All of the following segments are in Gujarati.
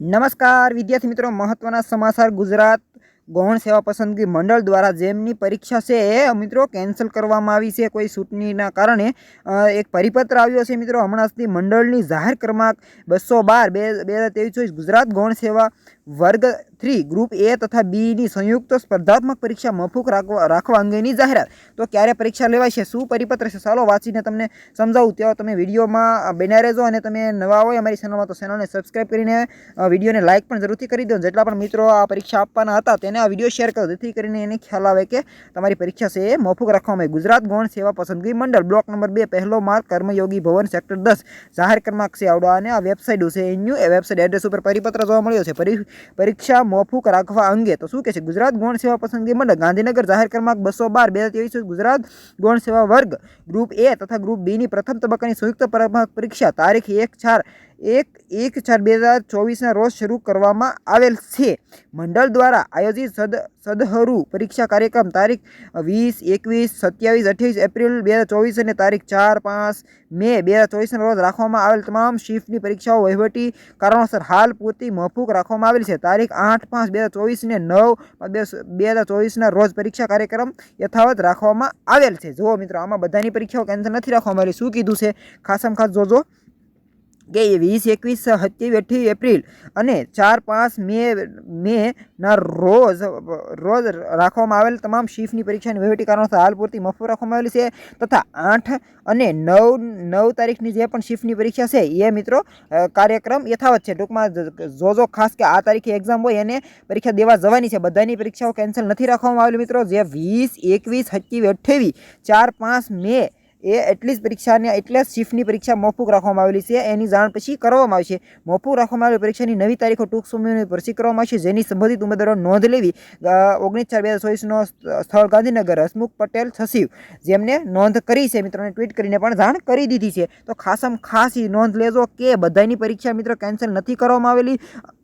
નમસ્કાર, વિદ્યાર્થી મિત્રો, મહત્વના સમાચાર ગુજરાત. ગૌણ સેવા પસંદગી મંડળ દ્વારા જેમની પરીક્ષા છે એ મિત્રો, કેન્સલ કરવામાં આવી છે. કોઈ ચૂંટણીના કારણે એક પરિપત્ર આવ્યો છે, મિત્રો. હમણાં સુધી મંડળની જાહેર ક્રમાંક બસો બાર, બે બે હજાર ચોવીસ ગુજરાત ગૌણ સેવા વર્ગ થ્રી, ગ્રુપ એ તથા બીની સંયુક્ત સ્પર્ધાત્મક પરીક્ષા મફૂક રાખવા રાખવા અંગેની જાહેરાત. તો ક્યારે પરીક્ષા લેવાય છે? શું પરિપત્ર છે? ચાલો વાંચીને તમને સમજાવું. ત્યાં તમે વિડીયોમાં બન્યા રહેજો અને તમે નવા હોય અમારી ચેનલમાં તો ચેનલને સબસ્ક્રાઈબ કરીને વિડીયોને લાઇક પણ જરૂરથી કરી દો. જેટલા પણ મિત્રો આ પરીક્ષા આપવાના હતા, તેને આ વીડિયો શેર કરો. જેથી કરીને એને ખ્યાલ આવે કે તમારી પરીક્ષા છે એ મોફુક રાખવામાં આવે. ગુજરાત ગૌણ સેવા પસંદગી મંડળ, બ્લોક નંબર બે, પહેલો માર્ગ, કર્મયોગી ભવન સેક્ટર દસ, જાહેર ક્રમાંક છે આવડો. અને આ વેબસાઇટ છે એન્યુ એ વેબસાઇટ એડ્રેસ ઉપર પરિપત્ર જોવા મળ્યો છે. પરી, પરીક્ષા મોફુક રાખવા અંગે. તો શું કહે છે? ગુજરાત ગૌણ સેવા પસંદગી મંડળ ગાંધીનગર જાહેર ક્રમાંક બસો બાર બે હજાર ત્રેવીસ ગુજરાત ગૌણ સેવા વર્ગ ગ્રુપ એ તથા ગ્રુપ બીની પ્રથમ તબક્કાની સંયુક્ત પર- પરીક્ષા તારીખ એક ચાર એક એક ચાર બે હજાર ચોવીસના રોજ શરૂ કરવામાં આવેલ છે. મંડળ દ્વારા આયોજિત સદ, સદહરુ પરીક્ષા કાર્યક્રમ તારીખ વીસ, એકવીસ, સત્યાવીસ, અઠ્યાવીસ એપ્રિલ બે હજાર ચોવીસ અને તારીખ ચાર, પાંચ મે બે હજાર ચોવીસના રોજ રાખવામાં આવેલ તમામ શિફ્ટની પરીક્ષાઓ વહીવટી કારણોસર હાલ પૂરતી મફૂક રાખવામાં આવેલ છે. તારીખ આઠ, પાંચ બે હજાર ચોવીસને નવ બે હજાર ચોવીસના રોજ પરીક્ષા કાર્યક્રમ યથાવત રાખવામાં આવેલ છે. જુઓ મિત્રો, આમાં બધાની પરીક્ષાઓ કેન્સલ નથી રાખવામાં આવેલી શું કીધું છે? ખાસમ ખાસ જોજો. કે એ વીસ એકવીસ અઠ્યાવીસ એપ્રિલ અને ચાર પાંચ મે, મેના રોજ રોજ રાખવામાં આવેલ તમામ શિફ્ટની પરીક્ષાની વહીવટી કારણોસર હાલ પૂરતી મફત રાખવામાં આવેલી છે તથા આઠ અને નવ નવ તારીખની જે પણ શિફ્ટની પરીક્ષા છે એ મિત્રો કાર્યક્રમ યથાવત છે. ટૂંકમાં જોજો ખાસ કે આ તારીખે એક્ઝામ હોય એને પરીક્ષા દેવા જવાની છે. બધાની પરીક્ષાઓ કેન્સલ નથી રાખવામાં આવેલી મિત્રો. જે વીસ એકવીસ સત્યાવીસ અઠ્યાવીસ ચાર પાંચ મે એ એટલી જ પરીક્ષાને એટલે જ શિફ્ટની પરીક્ષા મોફૂક રાખવામાં આવેલી છે. એની જાણ પછી કરવામાં આવશે. મોફૂક રાખવામાં આવેલી પરીક્ષાની નવી તારીખો ટૂંક સમયની પરસી કરવામાં આવશે, જેની સંબંધિત ઉમેદવારો નોંધ લેવી ઓગણીસ ચાર બે હજાર ચોવીસનો સ્થળ ગાંધીનગર, હસમુખ પટેલ સચિવ જેમને નોંધ કરી છે, મિત્રોને ટ્વીટ કરીને પણ જાણ કરી દીધી છે. તો ખાસમ ખાસ નોંધ લેજો કે બધાની પરીક્ષા મિત્રો કેન્સલ નથી કરવામાં આવેલી.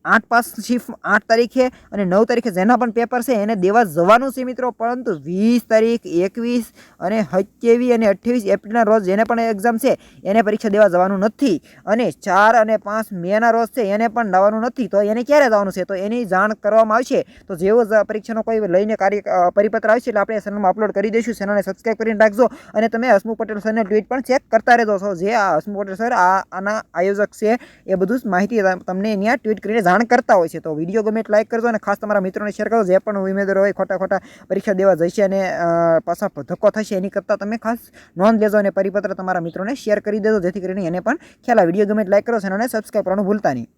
આઠ પાસ શિફ્ટ, આઠ તારીખે અને નવ તારીખે જેના પણ પેપર છે એને દેવા જવાનું છે મિત્રો. પરંતુ વીસ તારીખ, એકવીસ અને સત્યાવીસ અને અઠ્યાવીસ એપ્રિલના રોજ જેને પણ એક્ઝામ છે એને પરીક્ષા દેવા જવાનું નથી. અને ચાર અને પાંચ મેના રોજ છે એને પણ લાવવાનું નથી. તો એને ક્યારે જવાનું છે? તો એની જાણ કરવામાં આવશે. તો જેવો પરીક્ષાનો કોઈ લઈને કાર્ય પરિપત્ર આવશે એટલે આપણે ચેનલમાં અપલોડ કરી દઈશું. ચેનલને સબસ્ક્રાઈબ કરીને રાખજો. અને તમે હસમુખ પટેલ સરને ટ્વીટ પણ ચેક કરતા રહેજો. છો જે આ હસમુખ પટેલ સર આ, આના આયોજક છે, એ બધું જ માહિતી તમને અહીંયા ટ્વીટ કરીને જાણ કરતા હોય છે, તો વીડિયો ગમે લાઈક કરજો અને ખાસ તમારા મિત્રોને શેર કરજો. જે પણ ઉમેદવારો હોય ખોટા ખોટા પરીક્ષા દેવા જશે અને પાછા ધક્કો થશે, એની કરતાં તમે ખાસ નોંધ લેજો અને પરિપત્ર તમારા મિત્રોને શેર કરી દેજો, જેથી કરીને એને પણ ખ્યાલ આ વીડિયો ગમે લાઈક કરો અને સબસ્ક્રાઈબ કરવાનું ભૂલતા નહીં.